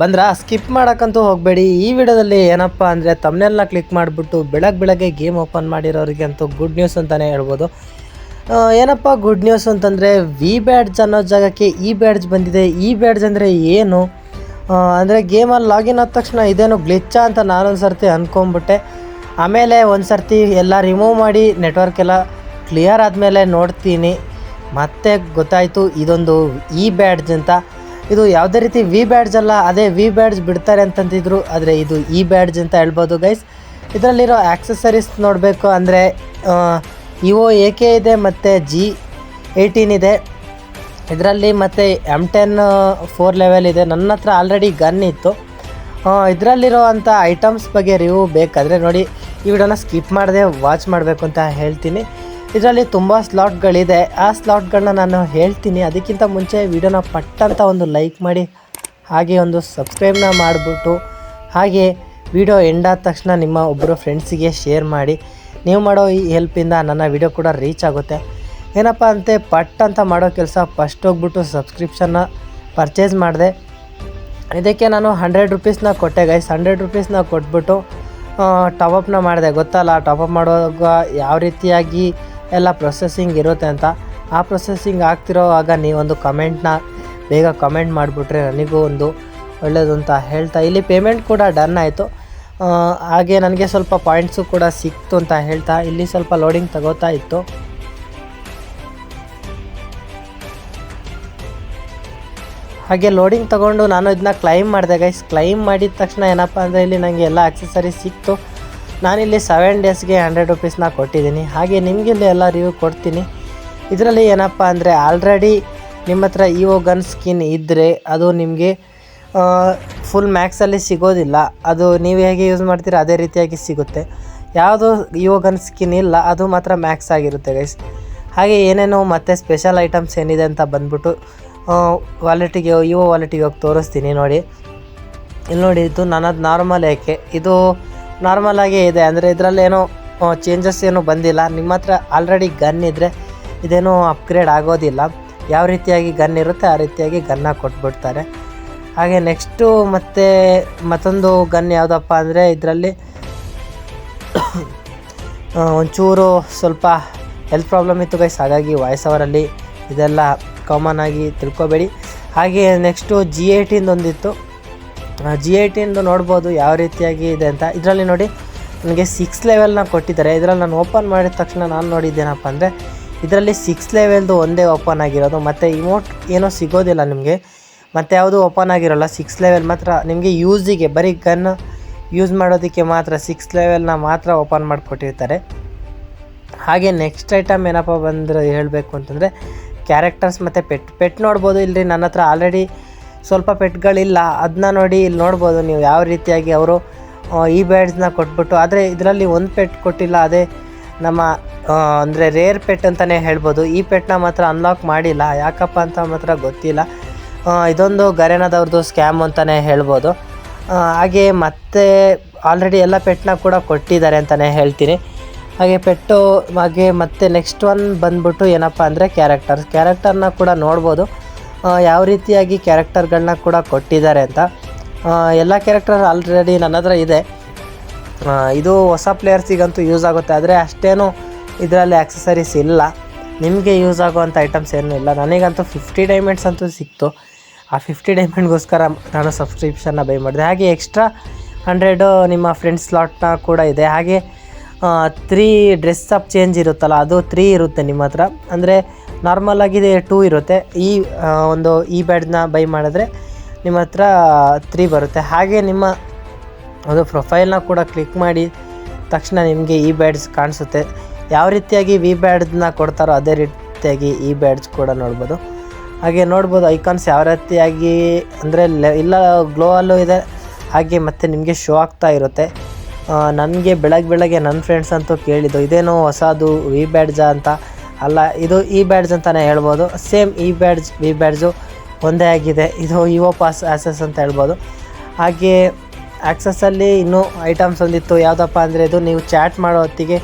ಬಂದ್ರ? ಸ್ಕಿಪ್ ಮಾಡೋಕ್ಕಂತೂ ಹೋಗಬೇಡಿ. ಈ ವಿಡಿಯೋದಲ್ಲಿ ಏನಪ್ಪ ಅಂದರೆ ತಮ್ಮನೆಲ್ಲ ಕ್ಲಿಕ್ ಮಾಡಿಬಿಟ್ಟು ಬೆಳಗ್ಗೆ ಬೆಳಗ್ಗೆ ಗೇಮ್ ಓಪನ್ ಮಾಡಿರೋರಿಗೆ ಅಂತೂ ಗುಡ್ ನ್ಯೂಸ್ ಅಂತಲೇ ಹೇಳ್ಬೋದು ಏನಪ್ಪ ಗುಡ್ ನ್ಯೂಸ್ ಅಂತಂದರೆ ವಿ ಬ್ಯಾಡ್ಜ್ ಅನ್ನೋ ಜಾಗಕ್ಕೆ ಈ ಬ್ಯಾಡ್ಜ್ ಬಂದಿದೆ. ಈ ಬ್ಯಾಡ್ಜ್ ಅಂದರೆ ಏನು? ಅಂದರೆ ಗೇಮಲ್ಲಿ ಲಾಗಿನ್ ಆದ ತಕ್ಷಣ ಇದೇನು ಗ್ಲಿಚ್ಚಾ ಅಂತ ನಾನೊಂದು ಸರ್ತಿ ಅಂದ್ಕೊಂಬಿಟ್ಟೆ ಆಮೇಲೆ ಒಂದು ಸರ್ತಿ ಎಲ್ಲ ರಿಮೂವ್ ಮಾಡಿ ನೆಟ್ವರ್ಕ್ ಎಲ್ಲ ಕ್ಲಿಯರ್ ಆದಮೇಲೆ ನೋಡ್ತೀನಿ. ಮತ್ತೆ ಗೊತ್ತಾಯಿತು, ಇದೊಂದು ಇ ಬ್ಯಾಡ್ಜ್ ಅಂತ. ಇದು ಯಾವುದೇ ರೀತಿ ವಿ ಬ್ಯಾಡ್ಜ್ ಅಲ್ಲ, ಅದೇ ವಿ ಬ್ಯಾಡ್ಜ್ ಬಿಡ್ತಾರೆ ಅಂತಂತಿದ್ರು, ಆದರೆ ಇದು ಇ ಬ್ಯಾಡ್ಜ್ ಅಂತ ಹೇಳ್ಬೋದು ಗೈಸ್ ಇದರಲ್ಲಿರೋ ಆಕ್ಸೆಸರೀಸ್ ನೋಡಬೇಕು ಅಂದರೆ ಇಒ ಎ ಕೆ ಇದೆ ಮತ್ತು ಜಿ ಏಯ್ಟೀನ್ ಇದೆ. ಇದರಲ್ಲಿ ಮತ್ತು ಎಂ ಟೆನ್ ಫೋರ್ ಲೆವೆಲ್ ಇದೆ. ನನ್ನ ಹತ್ರ ಆಲ್ರೆಡಿ ಗನ್ ಇತ್ತು. ಇದರಲ್ಲಿರೋ ಅಂಥ ಐಟಮ್ಸ್ ಬಗ್ಗೆ ರಿವ್ಯೂ ಬೇಕಾದರೆ ನೋಡಿ. ಈ ವಿಡಿಯೋನ ಸ್ಕಿಪ್ ಮಾಡದೆ ವಾಚ್ ಮಾಡಬೇಕು ಅಂತ ಹೇಳ್ತೀನಿ. ಇದರಲ್ಲಿ ತುಂಬ ಸ್ಲಾಟ್ಗಳಿದೆ ಆ ಸ್ಲಾಟ್ಗಳನ್ನ ನಾನು ಹೇಳ್ತೀನಿ. ಅದಕ್ಕಿಂತ ಮುಂಚೆ ವಿಡಿಯೋನ ಪಟ್ಟಂತ ಒಂದು ಲೈಕ್ ಮಾಡಿ. ಹಾಗೆ ಒಂದು ಸಬ್ಸ್ಕ್ರೈಬ್ನ ಮಾಡಿಬಿಟ್ಟು. ಹಾಗೆ ವಿಡಿಯೋ ಎಂಡ್ ಆದ ತಕ್ಷಣ ನಿಮ್ಮ ಒಬ್ಬರು ಫ್ರೆಂಡ್ಸಿಗೆ ಶೇರ್ ಮಾಡಿ. ನೀವು ಮಾಡೋ ಈ ಹೆಲ್ಪಿಂದ ನನ್ನ ವಿಡಿಯೋ ಕೂಡ ರೀಚ್ ಆಗುತ್ತೆ. ಏನಪ್ಪ ಅಂತೆ ಪಟ್ ಅಂತ ಮಾಡೋ ಕೆಲಸ ಫಸ್ಟ್ ಹೋಗ್ಬಿಟ್ಟು ಸಬ್ಸ್ಕ್ರಿಪ್ಷನ್ನ ಪರ್ಚೇಸ್ ಮಾಡಿದೆ. ಇದಕ್ಕೆ ನಾನು ಹಂಡ್ರೆಡ್ ರುಪೀಸ್ನ ಕೊಟ್ಟೆ ಗೈಸ್ ಹಂಡ್ರೆಡ್ ರುಪೀಸ್ನ ಕೊಟ್ಬಿಟ್ಟು ಟಾಪಪ್ನ ಮಾಡಿದೆ. ಗೊತ್ತಲ್ಲ ಟಾಪಪ್ ಮಾಡುವಾಗ ಯಾವ ರೀತಿಯಾಗಿ ಎಲ್ಲ ಪ್ರೊಸೆಸಿಂಗ್ ಇರುತ್ತೆ ಅಂತ. ಆ ಪ್ರೊಸೆಸಿಂಗ್ ಆಗ್ತಿರೋವಾಗ ನೀವೊಂದು ಕಮೆಂಟ್ನ ಬೇಗ ಕಮೆಂಟ್ ಮಾಡಿಬಿಟ್ರೆ ನನಗೂ ಒಂದು ಒಳ್ಳೆಯದು ಅಂತ ಹೇಳ್ತಾ ಇಲ್ಲಿ ಪೇಮೆಂಟ್ ಕೂಡ ಡನ್ ಆಯಿತು. ಹಾಗೆ ನನಗೆ ಸ್ವಲ್ಪ ಪಾಯಿಂಟ್ಸು ಕೂಡ ಸಿಕ್ತು ಅಂತ ಹೇಳ್ತಾ ಇಲ್ಲಿ ಸ್ವಲ್ಪ ಲೋಡಿಂಗ್ ತಗೋತಾ ಇತ್ತು. ಹಾಗೆ ಲೋಡಿಂಗ್ ತಗೊಂಡು ನಾನು ಇದನ್ನ ಕ್ಲೈಮ್ ಮಾಡಿದೆ ಗೈಸ್ ಕ್ಲೈಮ್ ಮಾಡಿದ ತಕ್ಷಣ ಏನಪ್ಪ ಅಂದರೆ ಇಲ್ಲಿ ನನಗೆ ಎಲ್ಲ ಆಕ್ಸೆಸರೀಸ್ ಸಿಕ್ತು. ನಾನಿಲ್ಲಿ ಸೆವೆನ್ ಡೇಸ್ಗೆ ಹಂಡ್ರೆಡ್ ರುಪೀಸ್ನ ಕೊಟ್ಟಿದ್ದೀನಿ. ಹಾಗೆ ನಿಮಗೆ ಇಲ್ಲಿ ಎಲ್ಲ ರಿವ್ಯೂ ಕೊಡ್ತೀನಿ. ಇದರಲ್ಲಿ ಏನಪ್ಪ ಅಂದರೆ ಆಲ್ರೆಡಿ ನಿಮ್ಮ ಹತ್ರ ಇಒ ಗನ್ ಸ್ಕಿನ್ ಇದ್ದರೆ ಅದು ನಿಮಗೆ ಫುಲ್ ಮ್ಯಾಕ್ಸಲ್ಲಿ ಸಿಗೋದಿಲ್ಲ. ಅದು ನೀವು ಹೇಗೆ ಯೂಸ್ ಮಾಡ್ತೀರ ಅದೇ ರೀತಿಯಾಗಿ ಸಿಗುತ್ತೆ. ಯಾವುದು ಇವೋ ಗನ್ ಸ್ಕಿನ್ ಇಲ್ಲ, ಅದು ಮಾತ್ರ ಮ್ಯಾಕ್ಸ್ ಆಗಿರುತ್ತೆ ಗೈಸ್ ಹಾಗೆ ಏನೇನು ಮತ್ತೆ ಸ್ಪೆಷಲ್ ಐಟಮ್ಸ್ ಏನಿದೆ ಅಂತ ಬಂದ್ಬಿಟ್ಟು ವಾಲೆಟಿಗೆ ಇವೋ ವಾಲೆಟಿಗೆ ಹೋಗಿ ತೋರಿಸ್ತೀನಿ ನೋಡಿ. ಇಲ್ಲಿ ನೋಡಿ, ಇದು ನನ್ನದು ನಾರ್ಮಲ್ ಏಕೆ ಇದು ನಾರ್ಮಲ್ ಆಗೇ ಇದೆ. ಅಂದರೆ ಇದರಲ್ಲೇನೋ ಚೇಂಜಸ್ ಏನೂ ಬಂದಿಲ್ಲ. ನಿಮ್ಮ ಹತ್ರ ಆಲ್ರೆಡಿ ಗನ್ ಇದ್ದರೆ ಇದೇನು ಅಪ್ಗ್ರೇಡ್ ಆಗೋದಿಲ್ಲ. ಯಾವ ರೀತಿಯಾಗಿ ಗನ್ ಇರುತ್ತೆ ಆ ರೀತಿಯಾಗಿ ಗನ್ನ ಕೊಟ್ಬಿಡ್ತಾರೆ. ಹಾಗೆ ನೆಕ್ಸ್ಟು ಮತ್ತೆ ಮತ್ತೊಂದು ಗನ್ ಯಾವುದಪ್ಪ ಅಂದರೆ ಇದರಲ್ಲಿ ಒಂಚೂರು ಸ್ವಲ್ಪ ಹೆಲ್ತ್ ಪ್ರಾಬ್ಲಮ್ ಇತ್ತು ಗೈಸ್ ಹಾಗಾಗಿ ವಾಯ್ಸ್ ಅವರಲ್ಲಿ ಇದೆಲ್ಲ ಕಾಮನ್ ಆಗಿ ತಿಳ್ಕೊಬೇಡಿ. ಹಾಗೆ ನೆಕ್ಸ್ಟು ಜಿ ಎ ಒಂದಿತ್ತು. ಜಿ ಏಯ್ಟಿಂದು ನೋಡ್ಬೋದು ಯಾವ ರೀತಿಯಾಗಿ ಇದೆ ಅಂತ. ಇದರಲ್ಲಿ ನೋಡಿ ನನಗೆ ಸಿಕ್ಸ್ ಲೆವೆಲ್ನ ಕೊಟ್ಟಿದ್ದಾರೆ. ಇದರಲ್ಲಿ ನಾನು ಓಪನ್ ಮಾಡಿದ ತಕ್ಷಣ ನಾನು ನೋಡಿದ್ದೇನಪ್ಪ ಅಂದರೆ, ಇದರಲ್ಲಿ ಸಿಕ್ಸ್ ಲೆವೆಲ್ದು ಒಂದೇ ಓಪನ್ ಆಗಿರೋದು. ಮತ್ತು ಇಮೋಟ್ ಏನೋ ಸಿಗೋದಿಲ್ಲ ನಿಮಗೆ. ಮತ್ತು ಯಾವುದು ಓಪನ್ ಆಗಿರೋಲ್ಲ ಸಿಕ್ಸ್ ಲೆವೆಲ್ ಮಾತ್ರ. ನಿಮಗೆ ಯೂಸಿಗೆ ಬರೀ ಗನ್ ಯೂಸ್ ಮಾಡೋದಕ್ಕೆ ಮಾತ್ರ ಸಿಕ್ಸ್ ಲೆವೆಲ್ನ ಮಾತ್ರ ಓಪನ್ ಮಾಡಿಕೊಟ್ಟಿರ್ತಾರೆ. ಹಾಗೆ ನೆಕ್ಸ್ಟ್ ಐಟಮ್ ಏನಪ್ಪ ಬಂದರೆ ಹೇಳಬೇಕು ಅಂತಂದರೆ ಕ್ಯಾರೆಕ್ಟರ್ಸ್ ಮತ್ತು ಪೆಟ್ ಪೆಟ್ ನೋಡ್ಬೋದು. ಇಲ್ಲರಿ ನನ್ನ ಹತ್ರ ಆಲ್ರೆಡಿ ಸ್ವಲ್ಪ ಪೆಟ್ಗಳಿಲ್ಲ ಅದನ್ನ ನೋಡಿ ಇಲ್ಲಿ ನೋಡ್ಬೋದು ನೀವು ಯಾವ ರೀತಿಯಾಗಿ ಅವರು ಈ ಬ್ಯಾಡ್ಸ್ನ ಕೊಟ್ಬಿಟ್ಟು, ಆದರೆ ಇದರಲ್ಲಿ ಒಂದು ಪೆಟ್ ಕೊಟ್ಟಿಲ್ಲ, ಅದೇ ನಮ್ಮ ಅಂದರೆ ರೇರ್ ಪೆಟ್ ಅಂತಲೇ ಹೇಳ್ಬೋದು. ಈ ಪೆಟ್ನ ಮಾತ್ರ ಅನ್ಲಾಕ್ ಮಾಡಿಲ್ಲ, ಯಾಕಪ್ಪ ಅಂತ ಮಾತ್ರ ಗೊತ್ತಿಲ್ಲ. ಇದೊಂದು ಗರೆನದವ್ರದ್ದು ಸ್ಕ್ಯಾಮ್ ಅಂತಲೇ ಹೇಳ್ಬೋದು. ಹಾಗೆ ಮತ್ತೆ ಆಲ್ರೆಡಿ ಎಲ್ಲ ಪೆಟ್ನ ಕೂಡ ಕೊಟ್ಟಿದ್ದಾರೆ ಅಂತಲೇ ಹೇಳ್ತೀನಿ. ಹಾಗೆ ಪೆಟ್ಟು, ಹಾಗೆ ಮತ್ತೆ ನೆಕ್ಸ್ಟ್ ಒನ್ ಬಂದ್ಬಿಟ್ಟು ಏನಪ್ಪ ಅಂದರೆ ಕ್ಯಾರೆಕ್ಟರ್ಸ್ ಕ್ಯಾರೆಕ್ಟರ್ನ ಕೂಡ ನೋಡ್ಬೋದು. ಯಾವ ರೀತಿಯಾಗಿ ಕ್ಯಾರೆಕ್ಟರ್ಗಳನ್ನ ಕೂಡ ಕೊಟ್ಟಿದ್ದಾರೆ ಅಂತ. ಎಲ್ಲ ಕ್ಯಾರೆಕ್ಟರ್ ಆಲ್ರೆಡಿ ನನ್ನ ಹತ್ರ ಇದೆ. ಇದು ಹೊಸ ಪ್ಲೇಯರ್ಸಿಗಂತೂ ಯೂಸ್ ಆಗುತ್ತೆ. ಆದರೆ ಅಷ್ಟೇನು ಇದರಲ್ಲಿ ಆಕ್ಸಸರೀಸ್ ಇಲ್ಲ. ನಿಮಗೆ ಯೂಸ್ ಆಗುವಂಥ ಐಟಮ್ಸ್ ಏನೂ ಇಲ್ಲ. ನನಗಂತೂ ಫಿಫ್ಟಿ ಡೈಮಂಡ್ಸ್ ಅಂತೂ ಸಿಕ್ತು. ಆ ಫಿಫ್ಟಿ ಡೈಮಂಡ್ಗೋಸ್ಕರ ನಾನು ಸಬ್ಸ್ಕ್ರಿಪ್ಷನ್ನ ಬೈ ಮಾಡಿದೆ. ಹಾಗೆ ಎಕ್ಸ್ಟ್ರಾ ಹಂಡ್ರೆಡು ನಿಮ್ಮ ಫ್ರೆಂಡ್ಸ್ ಸ್ಲಾಟ್ನ ಕೂಡ ಇದೆ. ಹಾಗೆ ತ್ರೀ ಡ್ರೆಸ್ ಅಪ್ ಚೇಂಜ್ ಇರುತ್ತಲ್ಲ, ಅದು ತ್ರೀ ಇರುತ್ತೆ ನಿಮ್ಮ ಹತ್ರ. ಅಂದರೆ ನಾರ್ಮಲ್ ಆಗಿದೆ ಟೂ ಇರುತ್ತೆ. ಈ ಒಂದು ಈ ಬ್ಯಾಡ್ನ ಬೈ ಮಾಡಿದ್ರೆ ನಿಮ್ಮ ಹತ್ರ ತ್ರೀ ಬರುತ್ತೆ. ಹಾಗೆ ನಿಮ್ಮ ಒಂದು ಪ್ರೊಫೈಲ್ನ ಕೂಡ ಕ್ಲಿಕ್ ಮಾಡಿ ತಕ್ಷಣ ನಿಮಗೆ ಈ ಬ್ಯಾಡ್ಸ್ ಕಾಣಿಸುತ್ತೆ. ಯಾವ ರೀತಿಯಾಗಿ ವಿ ಬ್ಯಾಡ್ನ ಕೊಡ್ತಾರೋ ಅದೇ ರೀತಿಯಾಗಿ ಈ ಬ್ಯಾಡ್ಸ್ ಕೂಡ ನೋಡ್ಬೋದು. ಹಾಗೆ ನೋಡ್ಬೋದು ಐಕಾನ್ಸ್ ಯಾವ ರೀತಿಯಾಗಿ, ಅಂದರೆ ಇಲ್ಲ ಗ್ಲೋ ಅಲ್ಲೂ ಇದೆ. ಹಾಗೆ ಮತ್ತು ನಿಮಗೆ ಶೋ ಆಗ್ತಾ ಇರುತ್ತೆ. ನನಗೆ ಬೆಳಗ್ಗೆ ಬೆಳಗ್ಗೆ ನನ್ನ ಫ್ರೆಂಡ್ಸ್ ಅಂತೂ ಕೇಳಿದ್ದು, ಇದೇನೋ ಹೊಸದು ವಿ ಬ್ಯಾಡ್ಜಾ ಅಂತ? ಅಲ್ಲ, ಇದು ಈ ಬ್ಯಾಡ್ಜ್ ಅಂತಲೇ ಹೇಳ್ಬೋದು. ಸೇಮ್ ಈ ಬ್ಯಾಡ್ಜ್ ವಿ ಬ್ಯಾಡ್ಜು ಒಂದೇ ಆಗಿದೆ. ಇದು ಇವೊ ಪಾಸ್ ಆಸಸ್ ಅಂತ ಹೇಳ್ಬೋದು. ಹಾಗೆ ಆ್ಯಕ್ಸಸ್ಸಲ್ಲಿ ಇನ್ನೂ ಐಟಮ್ಸ್ ಒಂದಿತ್ತು. ಯಾವುದಪ್ಪ ಅಂದರೆ ಇದು ನೀವು ಚಾಟ್ ಮಾಡೋ ಹೊತ್ತಿಗೆ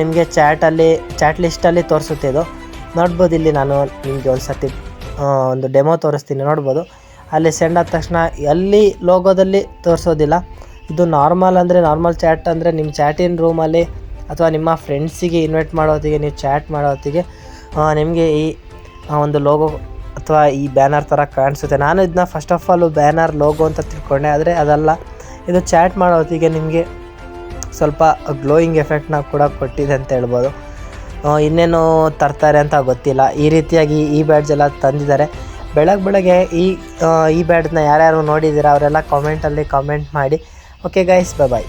ನಿಮಗೆ ಚಾಟಲ್ಲಿ ಚಾಟ್ ಲಿಸ್ಟಲ್ಲಿ ತೋರಿಸುತ್ತೆ ಇದು. ನೋಡ್ಬೋದು ಇಲ್ಲಿ ನಾನು ನಿಮಗೆ ಒಂದು ಸರ್ತಿ ಒಂದು ಡೆಮೋ ತೋರಿಸ್ತೀನಿ. ನೋಡ್ಬೋದು. ಅಲ್ಲಿ ಸೆಂಡ್ ಆದ ತಕ್ಷಣ ಅಲ್ಲಿ ಲೋಗೋದಲ್ಲಿ ತೋರಿಸೋದಿಲ್ಲ. ಇದು ನಾರ್ಮಲ್ ಅಂದರೆ ನಾರ್ಮಲ್ ಚಾಟ್ ಅಂದರೆ ನಿಮ್ಮ ಚಾಟಿನ ರೂಮಲ್ಲಿ ಅಥವಾ ನಿಮ್ಮ ಫ್ರೆಂಡ್ಸಿಗೆ ಇನ್ವೈಟ್ ಮಾಡೋ ಹೊತ್ತಿಗೆ, ನೀವು ಚಾಟ್ ಮಾಡೋ ಹೊತ್ತಿಗೆ ನಿಮಗೆ ಈ ಒಂದು ಲೋಗೋ ಅಥವಾ ಈ ಬ್ಯಾನರ್ ಥರ ಕಾಣಿಸುತ್ತೆ. ನಾನು ಇದನ್ನ first of all banner logo ಅಂತ ತಿಳ್ಕೊಂಡೆ, ಆದರೆ ಅದಲ್ಲ. ಇದು ಚಾಟ್ ಮಾಡೋ ಹೊತ್ತಿಗೆ ನಿಮಗೆ ಸ್ವಲ್ಪ ಗ್ಲೋಯಿಂಗ್ ಎಫೆಕ್ಟ್ನ ಕೂಡ ಕೊಟ್ಟಿದೆ ಅಂತ ಹೇಳ್ಬೋದು. ಇನ್ನೇನು ತರ್ತಾರೆ ಅಂತ ಗೊತ್ತಿಲ್ಲ. ಈ ರೀತಿಯಾಗಿ ಈ ಬ್ಯಾಡ್ಜ್ ಎಲ್ಲ ತಂದಿದ್ದಾರೆ. ಬೆಳಗ್ಗೆ ಬೆಳಗ್ಗೆ ಈ ಈ ಬ್ಯಾಡ್ನ ಯಾರ್ಯಾರು ನೋಡಿದ್ದೀರಾ, ಅವರೆಲ್ಲ ಕಾಮೆಂಟಲ್ಲಿ ಕಾಮೆಂಟ್ ಮಾಡಿ. Okay guys bye bye